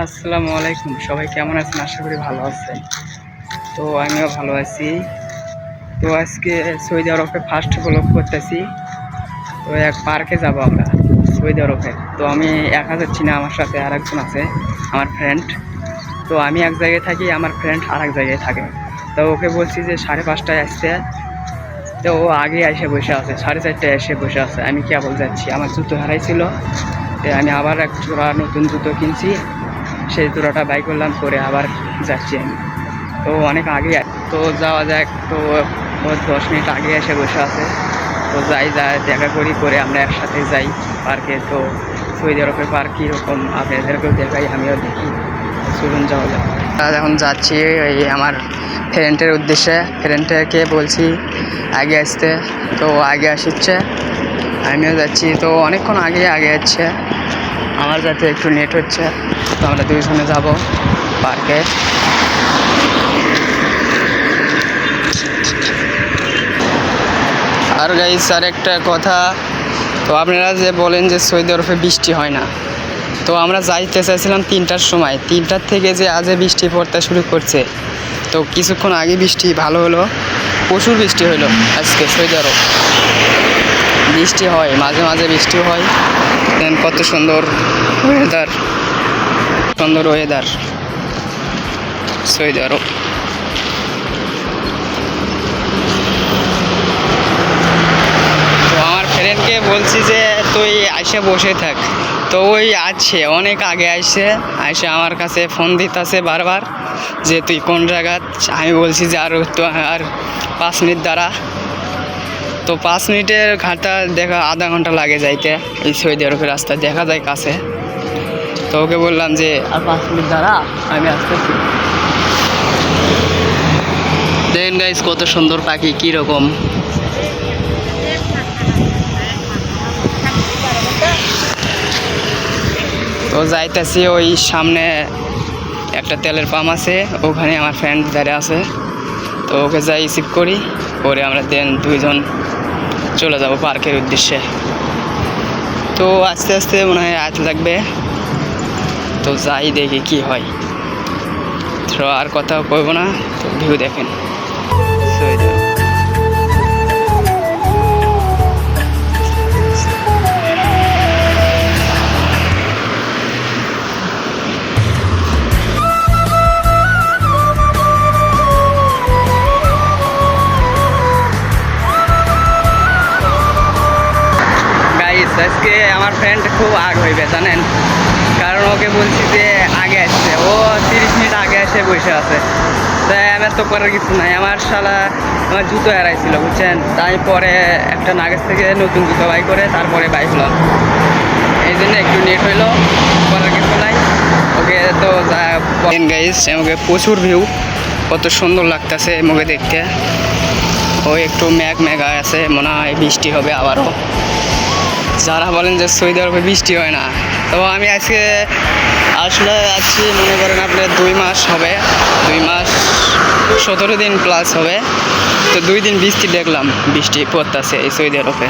আসসালামু আলাইকুম। সবাই কেমন আছেন? আশা করি ভালো আছেন। তো আমিও ভালো আছি। তো আজকে সৌদি আরবে ফার্স্ট ব্লগ করতেছি। তো এক পার্কে যাব আমরা, সৌদি আরবে। তো আমি একা যাচ্ছি না, আমার সাথে আর একজন আছে, আমার ফ্রেন্ড তো আমি এক জায়গায় থাকি, আমার ফ্রেন্ড আর এক জায়গায় থাকে। তো ওকে বলছি যে সাড়ে পাঁচটায় আসতে। তো ও আগে এসে বসে আছে, সাড়ে চারটায় এসে বসে আছে। আমি কেবল যাচ্ছি, আমার জুতো হারাইছিল। তো আমি আবার এক জোড়া নতুন জুতো কিনছি। সেই জোড়াটা বাই করলাম করে আবার যাচ্ছি আমি। তো অনেক আগে তো যাওয়া যাক, তো দশ মিনিট আগে এসে বসে আছে। তো যাই যাই দেখা করি করে আমরা একসাথে যাই পার্কে। তো সৌদি আরবের পার্ক কীরকম, আপনাদেরকেও দেখাই, আমিও দেখি। চলুন যাওয়া যাক। আজ এখন যাচ্ছি এই আমার ফ্রেন্ডের উদ্দেশ্যে। ফ্রেন্ডকে বলছি, আগে আসতে। তো আগে আসছে, আমিও যাচ্ছি। তো অনেকক্ষণ আগে আগে যাচ্ছে আমার যাতে একটু নেট হচ্ছে তো আমরা দুইজনে যাব পার্কে। আর গাইস আর একটা কথা, তো আপনারা যে বলেন যে সৌদি আরবে বৃষ্টি হয় না, তো আমরা যাইতে চাইছিলাম তিনটার সময়। তিনটার থেকে যে আজে বৃষ্টি পড়তে শুরু করছে, তো কিছুক্ষণ আগে বৃষ্টি ভালো হলো, প্রচুর বৃষ্টি হলো আজকে সৌদি আরব বৃষ্টি হয়, মাঝে মাঝে বৃষ্টি হয়। কত সুন্দর ওয়েদার সুন্দর ওয়েদার সৌদি আরব। তো আমার ফ্রেন্ডকে বলছি যে, তুই আইসে বসে থাক। তো ওই আছে, অনেক আগে আইসে আইসে আমার কাছে ফোন দিতেছে বারবার যে, তুই কোন জায়গা? আমি বলছি যে, আর তো আর পাঁচ মিনিট দ্বারা তো পাঁচ মিনিটের ঘাটটা দেখা, আধা ঘণ্টা লাগে যাইতে। এই সৌদি আরবের রাস্তা দেখা যায় কাছে। তো ওকে বললাম যে, আর পাঁচ মিনিট দ্বারা আমি আসতেছি। দেখেন গাইস কত সুন্দর পাখি কীরকম তো যাইতেছি ওই সামনে একটা তেলের পাম্প আছে, ওখানে আমার ফ্রেন্ড দাঁড়িয়ে আছে। তো ওকে যাই রিসিভ করি করে আমরা দেন দুইজন চলে যাব পার্কের উদ্দেশ্যে। তো আস্তে আস্তে মনে হয় আজ লাগবে। তো যাই দেখি কি হয়। তো আর কথা কইব না, তো ভিউ দেখেন। কারণ ওকে বলছি যে আগে আসছে ও তিরিশ মিনিট আগে এসে বসে আছে। তাই আমার তো করার কিছু নাই। আমার শালা, আমার জুতো হারাইছিল, বুঝছেন? তাই পরে একটা নাগেজ থেকে নতুন জুতো বাই করে তারপরে বাই হলাম এই জন্য একটু নেট হইল, করার কিছু নাই। ওকে তো গাইস আমাকে প্রচুর ভিউ কত সুন্দর লাগতেছে মুখে দেখতে। ও একটু ম্যাগ ম্যাগা আছে, মনে হয় বৃষ্টি হবে আবারও। যারা বলেন যে সৌদি আরবে বৃষ্টি হয় না। তো আমি আজকে আসলে আছি, মনে করেন আপনার দুই মাস হবে। দুই মাস সতেরো দিন প্লাস হবে। তো দুই দিন বৃষ্টি দেখলাম, বৃষ্টি পড়তেছে এই সৌদি আরবে।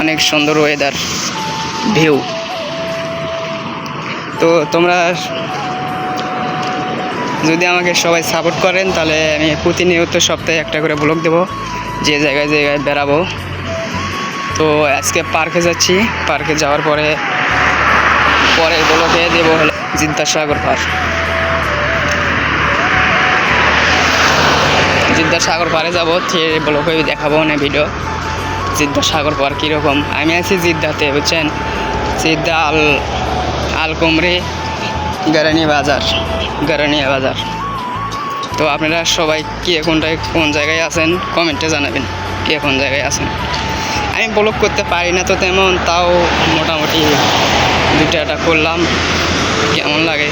অনেক সুন্দর ওয়েদার ভিউ তো তোমরা যদি আমাকে সবাই সাপোর্ট করেন, তাহলে আমি প্রতিনিয়ত সপ্তাহে একটা করে ব্লগ দেবো, যে জায়গায় জায়গায় বেড়াবো। তো আজকে পার্কে যাচ্ছি পার্কে যাওয়ার পরে পরের ব্লকে দেবো হলো জিদ্দা সাগর পার। জিদ্দা সাগর পারে যাব ব্লকে দেখাবো না ভিডিও জিদ্দা সাগর পার কীরকম? আমি আছি জিদ্দাতে, বুঝছেন? জিদ্দা আল আল কুমরি গারানি বাজার, গারানিয়া বাজার। তো আপনারা সবাই কে কোনটায় কোন জায়গায় আছেন, কমেন্টে জানাবেন, কে কোন জায়গায় আছেন। আমি ব্লগ করতে পারি না তো তেমন, তাও মোটামুটি দুটো একটা করলাম, কেমন লাগে?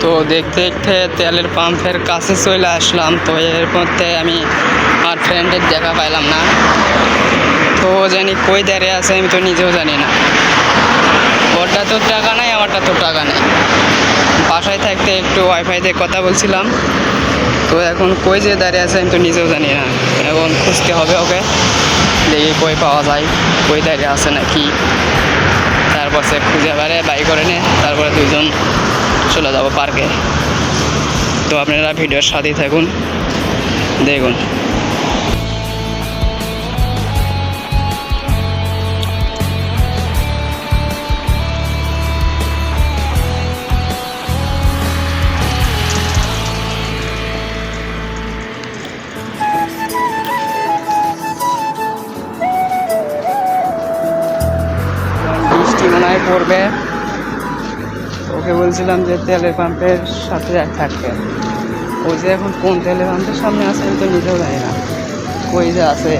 তো দেখতে দেখতে তেলের পাম্পের কাছে চলে আসলাম, তো এর মধ্যে আমি আমার ফ্রেন্ডের দেখা পাইলাম না। তো জানি কই দাঁড়িয়ে আছে, আমি তো নিজেও জানি না। ওরটা তো টাকা নাই, আমারটা তো টাকা নেই। বাসায় থাকতে একটু ওয়াইফাই দিয়ে কথা বলছিলাম, তো এখন কই যে দাঁড়িয়ে আছে আমি তো নিজেও জানি না। এখন খুঁজতে হবে ওকে, দেখি কই পাওয়া যায়, কই দাঁড়িয়ে আছে নাকি। সে খুঁজে বেড়ে বাই করে নে, তারপরে দুজন চলে যাব পার্কে তো আপনারা ভিডিওর সাথেই থাকুন, দেখুন। বলছিলাম যে তেলের পাম্পের সাথে এক থাকতে ও যে এখন কোন তেলের পাম্পের সামনে আছে আমি তো নিজেও জানি না। কই যে আছে?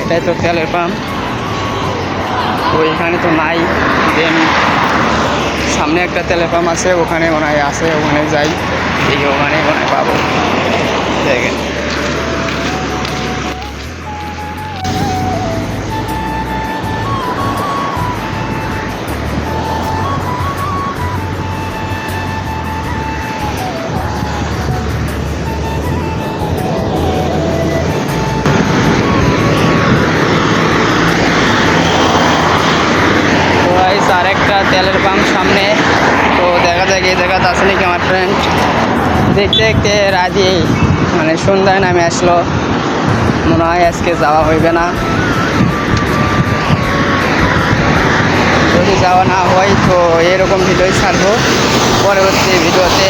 এটাই তো তেলের পাম্প। ওইখানে তো নাই। দেন সামনে একটা তেলের পাম্প আছে, ওখানে ওনায় আছে, ওখানে যাই। এই ওখানে হয় পাবো। দেখেন। দেখতে রাজি। মানে সন্ধ্যায় নামে আসলো। মনে হয় আজকে যাওয়া হইবে না। যদি যাওয়া না হয় তো এরকম ভিডিওই ছাড়বো। পরবর্তী ভিডিওতে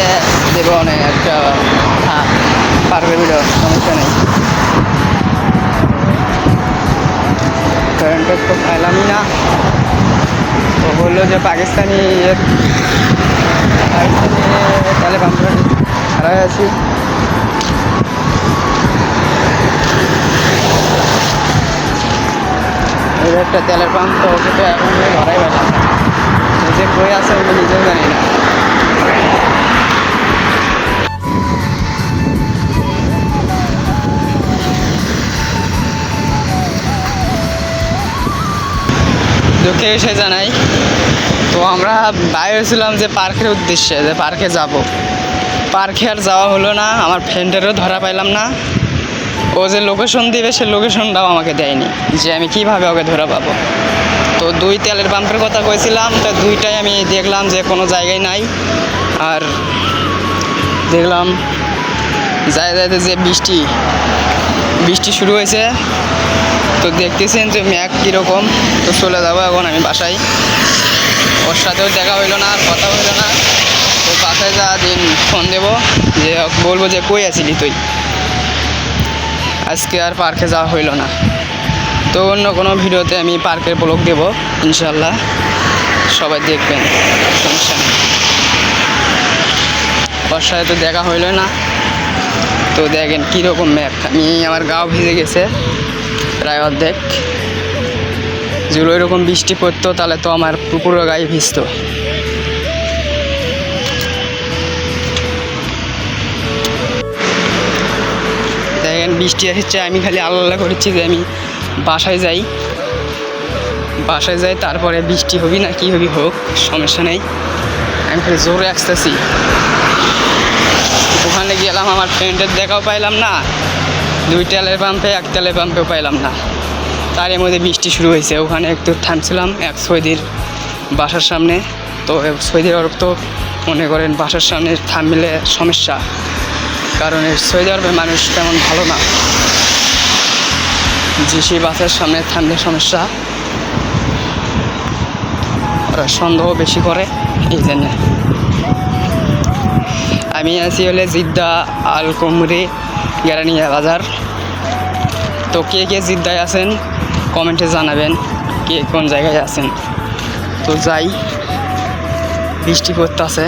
দেবো অনেক একটা পারবে ভিডিও, সমস্যা নেই। কারেন্টের তো পাইলামই না। তো বলল যে পাকিস্তানি পাকিস্তানি তাহলে আমরা হারাই আছি। একটা তেলের পাম্প তো ওকে তো এখন ধরাই পেলাম যে কই আছে আমি নিজেও জানি না। দুঃখে এসে জানাই, তো আমরা বাইরে হয়েছিলাম যে পার্কের উদ্দেশ্যে, যে পার্কে যাব। পার্কে আর যাওয়া হলো না, আমার ফ্রেন্ডেরও ধরা পাইলাম না। ও যে লোকেশন দিবে, সে লোকেশনটাও আমাকে দেয়নি, যে আমি কীভাবে ওকে ধরা পাবো। তো দুই তেলের পাম্পের কথা কইছিলাম, তো দুইটাই আমি দেখলাম যে কোনো জায়গায় নাই। আর দেখলাম যায় যাইতে যে বৃষ্টি বৃষ্টি শুরু হয়েছে, তো দেখতেছেন যে ম্যাক কীরকম। তো চলে যাব এখন আমি বাসায়। ওর সাথেও দেখা হইল না, আর কথা হইল না। বাসায় যা দিন ফোন দেবো, যে বলব যে কই আছিলি তুই? আজকে আর পার্কে যাওয়া হইল না। তো অন্য কোনো ভিডিওতে আমি পার্কের ব্লগ দেবো ইনশাল্লাহ সবাই দেখবেন সাথে তো দেখা হইল না। তো দেখেন কীরকম ম্যাপ আমি আমার গাও ভিজে গেছে, প্রায় অর্ধেক। যদি ওইরকম বৃষ্টি পড়তো, তাহলে তো আমার পুকুরও গায়ে ভিজতো। বৃষ্টি আসছে আমি খালি আল্লাহ করেছি যে আমি বাসায় যাই। বাসায় যাই, তারপরে বৃষ্টি হবি না কি হবি হোক, সমস্যা নেই। আমি খালি জোরে আসতেছি। ওখানে গেলাম, আমার ফ্রেন্ডের দেখাও পাইলাম না। দুই তেলের পাম্পে এক তেলের পাম্পেও পাইলাম না। তার মধ্যে বৃষ্টি শুরু হয়েছে। ওখানে একটু থামছিলাম, এক সৈদির বাসার সামনে। তো সৈদির আরব তো মনে করেন বাসার সামনে থামলে সমস্যা। কারণ সৌদি আরবে মানুষ তেমন ভালো না। যে সেই বাসের সামনে থামলে সমস্যা ওরা সন্দেহ বেশি করে, এই জন্য। আমি আছি হলে জিদ্দা আল কুমরি গ্যারানিয়া বাজার। তো কে কে জিদ্দায় আছেন, কমেন্টে জানাবেন কে কোন জায়গায় আছেন। তো যাই বৃষ্টি পড়তেছে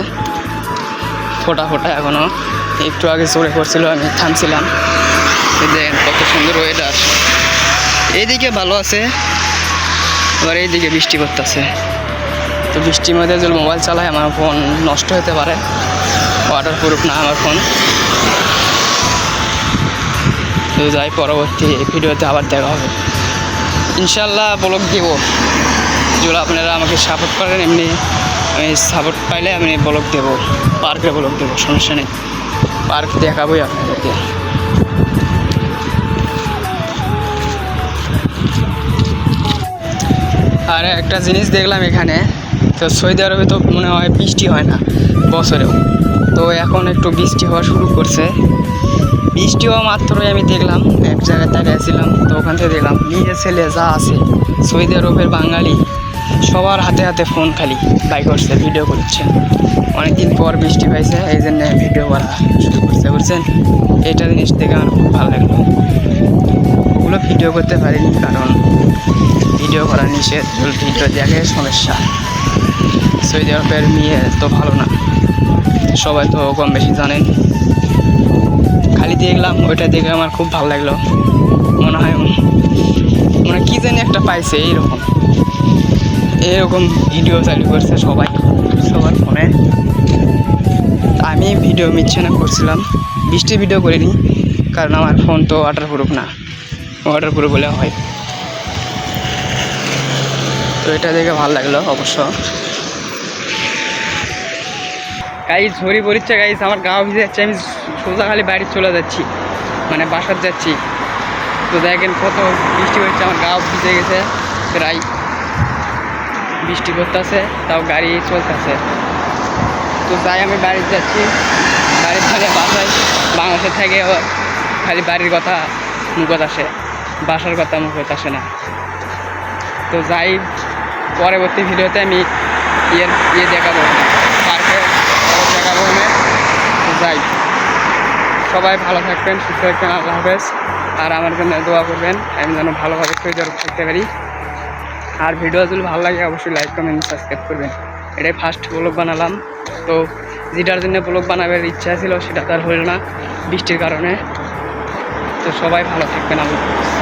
ফোটা ফোটা এখনও একটু আগে জোরে করছিল আমি থামছিলাম। দেখেন কত সুন্দর ওয়েদার এইদিকে ভালো আছে, আবার এইদিকে বৃষ্টি করতেছে তো বৃষ্টির মধ্যে যদি মোবাইল চালাই আমার ফোন নষ্ট হতে পারে। ওয়াটার প্রুফ না আমার ফোন তো যাই, পরবর্তী ভিডিওতে আবার দেখা হবে। ইনশাল্লাহ ব্লগ দেব। যেগুলো আপনারা আমাকে সাপোর্ট করেন, এমনি সাপোর্ট পাইলে আমি ব্লগ দেবো পার্কে ব্লগ দেবো, সমস্যা নেই। পার্ক দেখাবোই আপনাদেরকে। আর একটা জিনিস দেখলাম এখানে, তো সৌদি আরবে তো মনে হয় বৃষ্টি হয় না, বছরেও। তো এখন একটু বৃষ্টি হওয়া শুরু করছে। বৃষ্টি হওয়া মাত্রই আমি দেখলাম, এক জায়গায় তাকিয়েছিলাম তো ওখান থেকে দেখলাম, নিজের ছেলে যা আছে, সৌদি আরবের বাঙালি। সবার হাতে হাতে ফোন খালি বাই করছে ভিডিও করছে। অনেকদিন পর বৃষ্টি পাইছে এই জন্য ভিডিও করা শুরু করছে, বুঝছেন? এইটা জিনিস দেখে আমার খুব ভালো লাগল। ওগুলো ভিডিও করতে পারিনি কারণ ভিডিও করা নিষেধ ভিডিও দেখে সমস্যা। সৌদি আরবের মেয়ে তো ভালো না, সবাই তো কম বেশি জানেন খালি দেখলাম, ওইটা দেখে আমার খুব ভালো লাগল। মনে হয় মানে কী জানি একটা পাইছে, এইরকম। এরকম ভিডিও চালু করছে সবাই। সবার ফোনে। আমি ভিডিও মিচ্ছে না করছিলাম। বৃষ্টি ভিডিও করিনি, কারণ আমার ফোন তো ওয়াটার প্রুফ না। ওয়াটার প্রুফ বলে হয়। তো এটা দেখে ভালো লাগল অবশ্য। গাইজ ঝড়ি পড়িচ্ছে গাইজ আমার গা ভিজে যাচ্ছে, আমি সোজা খালি বাড়ি চলে যাচ্ছি। মানে বাসার যাচ্ছি। তো দেখেন কত বৃষ্টি হচ্ছে, আমার গা ভিজে গেছে, প্রায়। বৃষ্টি পড়তেছে, তাও গাড়ি চলতেছে। তো যাই, আমি বাড়িতে যাচ্ছি। বাড়ির ধারে বাসায়। বাংলাদেশে থেকে খালি বাড়ির কথা মুখত আসে। বাসার কথা মুখত আসে না। তো যাই, পরবর্তী ভিডিওতে আমি ইয়ে ইয়ে দেখাবো। পার্কে দেখাবো আমি। যাই। সবাই ভালো থাকবেন, সুস্থ থাকবেন, আল্লাহ হাফেজ। আর আমার জন্য দোয়া করবেন। আমি যেন ভালোভাবে সহ্য থাকতে পারি। আর ভিডিও যদি ভালো লাগে, অবশ্যই লাইক কমেন্ট সাবস্ক্রাইব করবেন। এটাই ফার্স্ট ব্লগ বানালাম। তো যেটার জন্য ব্লগ বানাবার ইচ্ছা ছিল, সেটা তার হলো না বৃষ্টির কারণে। তো সবাই ভালো থাকবেন, আল্লাহ